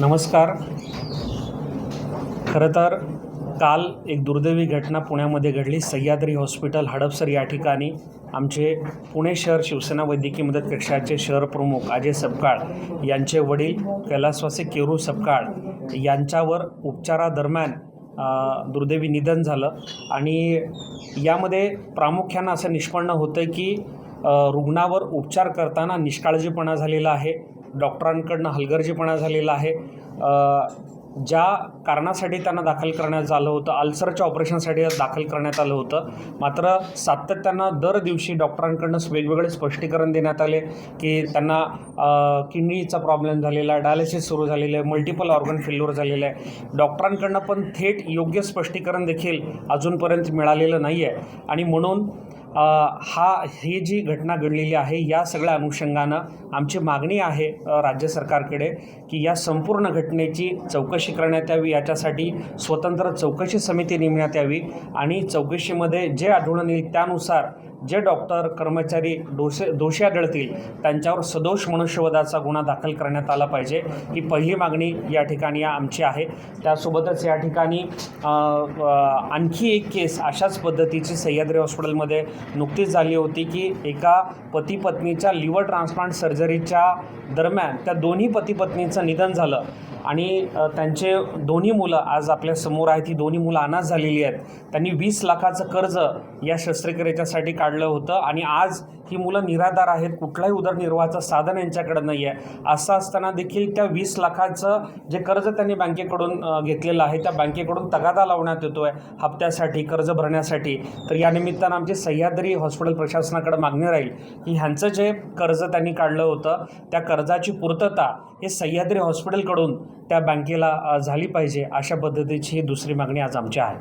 नमस्कार. खरं तर काल एक दुर्दैवी घटना पुण्यामध्ये घडली. सह्याद्री हॉस्पिटल हडपसर या ठिकाणी आमचे पुणे शहर शिवसेना वैद्यकीय मदत कक्षाचे शहर प्रमुख अजय सपकाळ यांचे वडील कैलासवासी केरू सपकाळ यांच्यावर उपचारादरम्यान दुर्दैवी निधन झालं. आणि यामध्ये प्रामुख्यानं असं निष्पन्न होतं की रुग्णावर उपचार करताना निष्काळजीपणा झालेला आहे. डॉक्टरांकडनं हलगर्जीपणा झालेला आहे. ज्या कारणासाठी त्यांना दाखल करण्यात आलं होतं अल्सरच्या ऑपरेशनसाठी दाखल करण्यात आलं होतं मात्र सातत्यानं दर दिवशी डॉक्टरांकडनं वेगवेगळे स्पष्टीकरण देण्यात आले की त्यांना किडनीचा प्रॉब्लेम झालेला आहे डायलिसिस सुरू झालेलं आहे मल्टिपल ऑर्गन फेल्युअर झालेलं आहे. डॉक्टरांकडनं पण थेट योग्य स्पष्टीकरण देखील अजूनपर्यंत मिळालेलं नाही आहे आणि म्हणून हा ही जी घटना घडलेली आहे या सगळ्या अनुषंगानं आमची मागणी आहे राज्य सरकारकडे की या संपूर्ण घटनेची चौकशी करण्यात यावी याच्यासाठी स्वतंत्र चौकशी समिती नेमण्यात यावी आणि चौकशीमध्ये जे आढळून येईल त्यानुसार जे डॉक्टर कर्मचारी दोषे दोषी आढळतील त्यांच्यावर सदोष मनुष्यवधाचा गुन्हा दाखल करण्यात आला पाहिजे. ही पहिली मागणी या ठिकाणी आमची आहे. त्यासोबतच या ठिकाणी आणखी एक केस अशाच पद्धतीची सह्याद्री हॉस्पिटलमध्ये नुकतीच झाली होती की एका पती पत्नीच्या लिव्हर ट्रान्सप्लांट सर्जरीच्या दरम्यान त्या दोन्ही पती पत्नीचं निधन झालं. आणि त्यांचे दोन्ही मुलं आज आपल्यासमोर आहेत. ही दोन्ही मुलं अनाथ झालेली आहेत. त्यांनी वीस लाखाचं कर्ज या शस्त्रक्रियेच्यासाठी काढलं होतं आणि आज ही मुलं निराधार आहेत. कुठलाही उदरनिर्वाहाचं साधन यांच्याकडे नाही आहे. असं असताना देखील त्या वीस लाखाचं जे कर्ज त्यांनी बँकेकडून घेतलेलं आहे त्या बँकेकडून तगादा लावण्यात येतो आहे हप्त्यासाठी कर्ज भरण्यासाठी. तर या निमित्तानं आमची सह्याद्री हॉस्पिटल प्रशासनाकडे मागणी राहील की ह्यांचं जे कर्ज त्यांनी काढलं होतं त्या कर्जाची पूर्तता हे सह्याद्री हॉस्पिटलकडून त्या बँकेला झाली पाहिजे अशा पद्धतीची ही दुसरी मागणी आज आमची आहे.